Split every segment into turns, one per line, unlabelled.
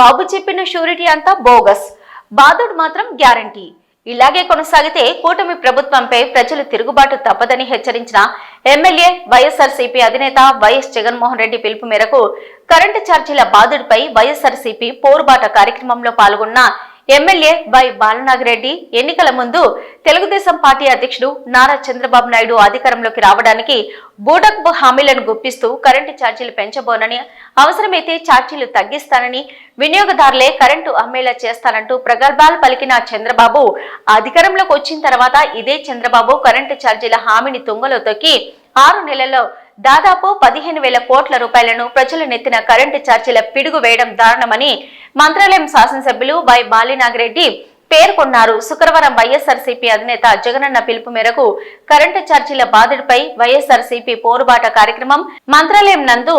బాబు చెప్పిన షూరిటీ అంతా బోగస్ బాధుడు మాత్రం గ్యారంటీ ఇలాగే కొనసాగితే కూటమి ప్రభుత్వంపై ప్రజలు తిరుగుబాటు తప్పదని హెచ్చరించిన ఎమ్మెల్యే వైఎస్ఆర్సీపీ అధినేత వైఎస్ జగన్మోహన్ రెడ్డి పిలుపు మేరకు కరెంటు ఛార్జీల బాధుడిపై వైఎస్ఆర్సీపీ పోరుబాట కార్యక్రమంలో పాల్గొన్న ఎమ్మెల్యే వై బాలనాగిరెడ్డి ఎన్నికల ముందు తెలుగుదేశం పార్టీ అధ్యక్షుడు నారా చంద్రబాబు నాయుడు అధికారంలోకి రావడానికి బూటక్బు హామీలను గుప్పిస్తూ కరెంటు ఛార్జీలు పెంచబోనని అవసరమైతే ఛార్జీలు తగ్గిస్తానని వినియోగదారులే కరెంటు అమ్మేలా చేస్తానంటూ ప్రగల్భాలు పలికిన చంద్రబాబు అధికారంలోకి వచ్చిన తర్వాత ఇదే చంద్రబాబు కరెంటు ఛార్జీల హామీని తుంగలో తొక్కి ఆరు నెలల్లో దాదాపు పదిహేను వేల కోట్ల రూపాయలను ప్రజల నెత్తిన కరెంటు ఛార్జీల పిడుగు వేయడం దారుణమని మంత్రాలయం శాసనసభ్యులు వై బాలినాగిరెడ్డి పేర్కొన్నారు శుక్రవారం వైఎస్ఆర్సీపీ అధినేత జగనన్న పిలుపు మేరకు కరెంటు ఛార్జీల బాధిడిపై వైఎస్ఆర్సీపీ పోరుబాట కార్యక్రమం మంత్రాలయం నందు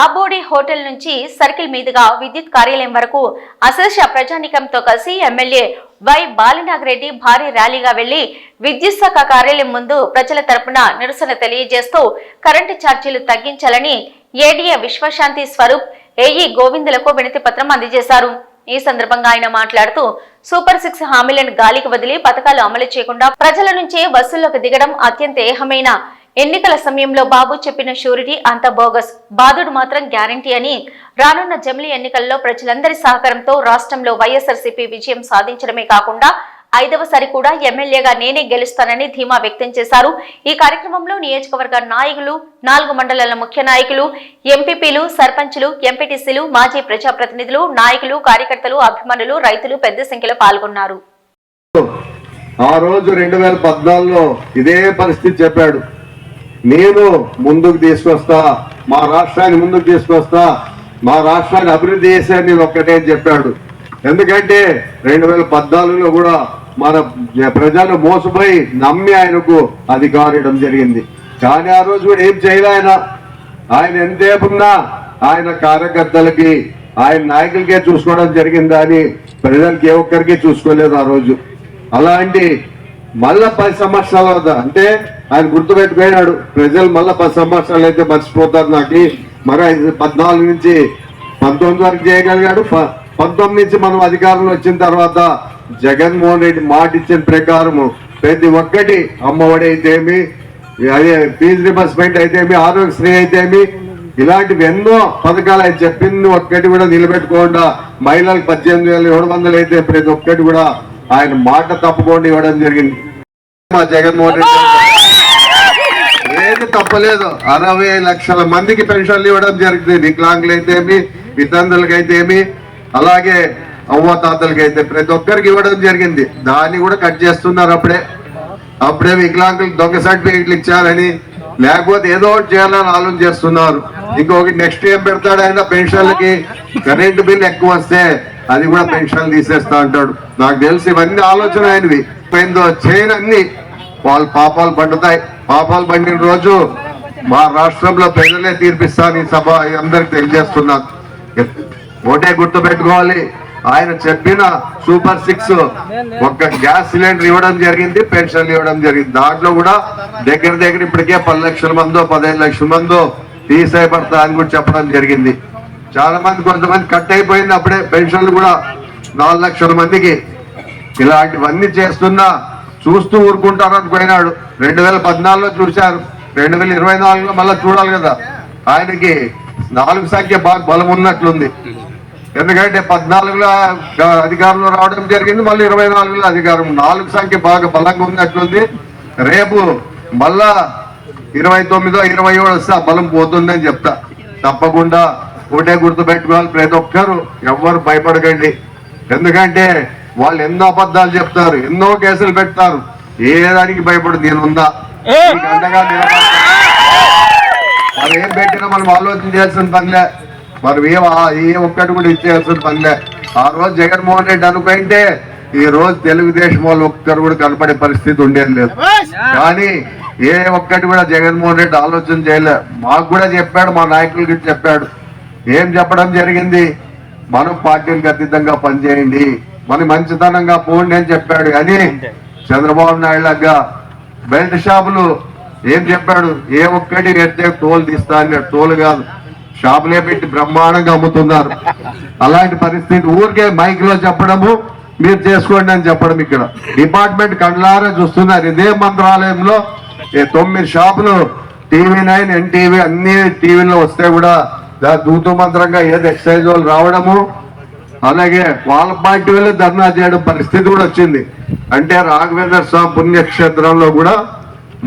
ఆబోడి హోటల్ నుంచి సర్కిల్ మీదుగా విద్యుత్ కార్యాలయం వరకు అశేష ప్రజానికంతో కలిసి ఎమ్మెల్యే వై బాలినాగరెడ్డి భారీ ర్యాలీగా వెళ్లి విద్యుత్ శాఖ కార్యాలయం ముందు ప్రజల తరపున నిరసన తెలియజేస్తూ కరెంటు ఛార్జీలు తగ్గించాలని ఏడీఏ విశ్వశాంతి స్వరూప్ ఏఈ గోవిందులకు వినతి పత్రం అందజేశారు ఈ సందర్భంగా ఆయన మాట్లాడుతూ సూపర్ సిక్స్ హామీలను గాలికి వదిలి పథకాలు అమలు చేయకుండా ప్రజల నుంచి బస్సుల్లోకి దిగడం అత్యంత ఏహమైన ఎన్నికల సమయంలో బాబు చెప్పిన షూరిటీ అంత బోగస్ బాధుడు మాత్రం గ్యారంటీ అని రానున్న జమిలీ ఎన్నికల్లో ప్రజలందరి సహకారంతో రాష్ట్రంలో వైఎస్ఆర్సీపీ విజయం సాధించడమే కాకుండా ఐదవసారి కూడా ఎమ్మెల్యేగా నేనే గెలుస్తానని ధీమా వ్యక్తం చేశారు ఈ కార్యక్రమంలో నియోజకవర్గ నాయకులు నాలుగు మండలాల ముఖ్య నాయకులు ఎంపీపీలు సర్పంచులు ఎంపీటీసీలు మాజీ ప్రజాప్రతినిధులు నాయకులు కార్యకర్తలు అభిమానులు రైతులు పెద్ద సంఖ్యలో పాల్గొన్నారు
ఆ రోజు రెండు వేల పద్నాలుగులో ఇదే పరిస్థితి చెప్పాడు నేను ముందుకు తీసుకొస్తా మా రాష్ట్రాన్ని ముందుకు తీసుకొస్తా మా రాష్ట్రాన్ని అభివృద్ధి చేశాను నేను ఒక్కటే అని చెప్పాడు ఎందుకంటే రెండు వేల పద్నాలుగులో కూడా మన ప్రజలు మోసపోయి నమ్మి ఆయనకు అధికారడం జరిగింది కానీ ఆ రోజు కూడా ఏం చేయలే ఆయన ఆయన ఎంతేపున్నా ఆయన కార్యకర్తలకి ఆయన నాయకులకే చూసుకోవడం జరిగిందా అని ప్రజలకి ఏ ఒక్కరికి చూసుకోలేదు ఆ రోజు అలాంటి మళ్ళా పది సంవత్సరాల వద్ద అంటే ఆయన గుర్తుపెట్టుకున్నాడు ప్రజలు మళ్ళా పది సంవత్సరాలు అయితే మర్చిపోతారు నాకు మరి పద్నాలుగు నుంచి పంతొమ్మిది వరకు చేయగలిగాడు పంతొమ్మిది నుంచి మనం అధికారంలో వచ్చిన తర్వాత జగన్మోహన్ రెడ్డి మాట ఇచ్చిన ప్రకారము ప్రతి ఒక్కటి అమ్మఒడి అయితేమి అదే ఫీజు రిబర్స్మెంట్ అయితేమి ఆరోగ్యశ్రీ అయితేమి ఇలాంటివి ఎన్నో పథకాలు ఆయన చెప్పింది ఒక్కటి కూడా నిలబెట్టుకోకుండా మహిళలకు పద్దెనిమిది వేల ఏడు వందలు అయితే ప్రతి ఒక్కటి కూడా ఆయన మాట తప్పకుండా ఇవ్వడం జరిగింది మా జగన్మోహన్ రెడ్డి ఏది తప్పలేదు అరవై లక్షల మందికి పెన్షన్లు ఇవ్వడం జరిగింది వికలాంగులైతేమి వితంతులకైతేమి అలాగే అవ్వతాతలకైతే ప్రతి ఒక్కరికి ఇవ్వడం జరిగింది దాన్ని కూడా కట్ చేస్తున్నారు అప్పుడే అప్పుడే వికలాంగులు దొంగ సర్టిఫికెట్లు ఇచ్చారని లేకపోతే ఏదో ఒకటి చేయాలని ఆలోచన చేస్తున్నారు ఇంకొకటి నెక్స్ట్ ఏం పెడతాడు ఆయన పెన్షన్లకి కరెంటు బిల్ ఎక్కువ వస్తే అది కూడా పెన్షన్లు తీసేస్తా అంటాడు నాకు తెలిసి ఇవన్నీ ఆలోచన ఆయనవి పోయిందో చేయనన్ని వాళ్ళు పాపాలు పండుతాయి పాపాలు పండిన రోజు మా రాష్ట్రంలో ప్రజలే తీర్పిస్తాను ఈ సభ అందరికి తెలియజేస్తున్నాను ఒకటే పెట్టుకోవాలి ఆయన చెప్పిన సూపర్ సిక్స్ ఒక గ్యాస్ సిలిండర్ ఇవ్వడం జరిగింది పెన్షన్లు ఇవ్వడం జరిగింది దాంట్లో కూడా దగ్గర దగ్గర ఇప్పటికే పది లక్షల మందో పదిహేను లక్షల మందో తీసేయబడతా అని కూడా చెప్పడం జరిగింది చాలా మంది కొంతమంది కట్ అయిపోయింది అప్పుడే పెన్షన్లు కూడా నాలుగు లక్షల మందికి ఇలాంటివన్నీ చేస్తున్నా చూస్తూ ఊరుకుంటారు అనుకున్నాడు రెండు వేల పద్నాలుగులో చూశారు రెండు వేల ఇరవై నాలుగులో మళ్ళీ చూడాలి కదా ఆయనకి నాలుగు సంఖ్య బాగా బలం ఉన్నట్లుంది ఎందుకంటే పద్నాలుగులో అధికారంలో రావడం జరిగింది మళ్ళీ ఇరవై నాలుగులో అధికారం నాలుగు సంఖ్య బాగా బలంగా ఉన్నట్లుంది రేపు మళ్ళా ఇరవై తొమ్మిదో ఇరవై ఏడు వస్తే ఆ బలం పోతుందని చెప్తా తప్పకుండా ఒకటే గుర్తు పెట్టుకోవాలి ప్రతి ఒక్కరు ఎవరు భయపడకండి ఎందుకంటే వాళ్ళు ఎన్నో అబద్ధాలు చెప్తారు ఎన్నో కేసులు పెడతారు ఏ దానికి భయపడు నేను ఉందా అండగా మనం ఏం పెట్టినా మనం ఆలోచన చేయాల్సిన పనిలే మనం ఏ ఏ ఒక్కటి కూడా ఇచ్చేయాల్సిన పనిలే ఆ రోజు జగన్మోహన్ రెడ్డి అనుకుంటే ఈ రోజు తెలుగుదేశం వాళ్ళు ఒక్కరు కూడా కనపడే పరిస్థితి ఉండేది లేదు కానీ ఏ ఒక్కటి కూడా జగన్మోహన్ రెడ్డి ఆలోచన చేయలే మాకు కూడా చెప్పాడు మా నాయకులకి చెప్పాడు ఏం చెప్పడం జరిగింది మనం పార్టీలకు అతీతంగా పనిచేయండి మన మంచితనంగా పోండి అని చెప్పాడు అని చంద్రబాబు నాయుడు లాగా బెల్ట్ షాపులు ఏం చెప్పాడు ఏ ఒక్కటి ఎత్తే టోల్ తీస్తా అని తోలు కాదు షాపులే పెట్టి బ్రహ్మాండంగా అమ్ముతున్నారు అలాంటి పరిస్థితి ఊరికే మైక్ లో చెప్పడము మీరు చేసుకోండి అని చెప్పడం ఇక్కడ డిపార్ట్మెంట్ కండ్లారా చూస్తున్నారు ఇదే మంత్రాలయంలో తొమ్మిది షాపులు టీవీ నైన్ ఎన్టీవీ అన్ని టీవీలో వస్తే కూడా దూతుమంత్రంగా ఏది ఎక్సైజ్ వాళ్ళు రావడము అలాగే వాళ్ళ పార్టీ వాళ్ళు ధర్నా చేయడం పరిస్థితి కూడా వచ్చింది అంటే రాఘవేంద్ర స్వామి పుణ్యక్షేత్రంలో కూడా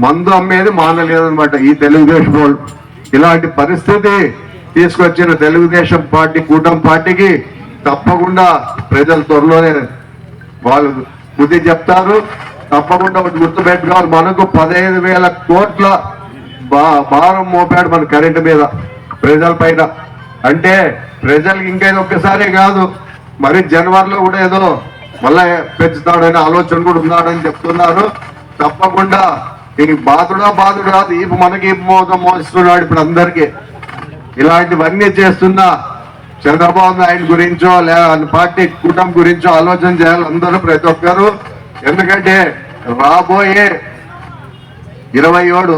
మందు అమ్మేది మానలేదనమాట ఈ తెలుగుదేశం వాళ్ళు ఇలాంటి పరిస్థితి తీసుకొచ్చిన తెలుగుదేశం పార్టీ కూటమి పార్టీకి తప్పకుండా ప్రజలు త్వరలోనే వాళ్ళు బుద్ధి చెప్తారు తప్పకుండా ఒకటి గుర్తుపెట్టుకోవాలి మనకు పదహైదు వేల కోట్ల భారం మోపాడు మన కరెంటు మీద ప్రజల పైన అంటే ప్రజలు ఇంకేదో ఒక్కసారి కాదు మరి జనవరిలో కూడా ఏదో మళ్ళా పెంచుతాడనే ఆలోచన కూడా ఉన్నాడని చెప్తున్నారు తప్పకుండా ఇది బాధుడా బాధుడు కాదు ఈ మనకి మోసం మోస్తున్నాడు ఇప్పుడు అందరికీ ఇలాంటివన్నీ చేస్తున్న చంద్రబాబు నాయుడు గురించో లేదా పార్టీ కూటమి గురించో ఆలోచన చేయాలి అందరూ ప్రతి ఒక్కరు ఎందుకంటే రాబోయే ఇరవై ఏడు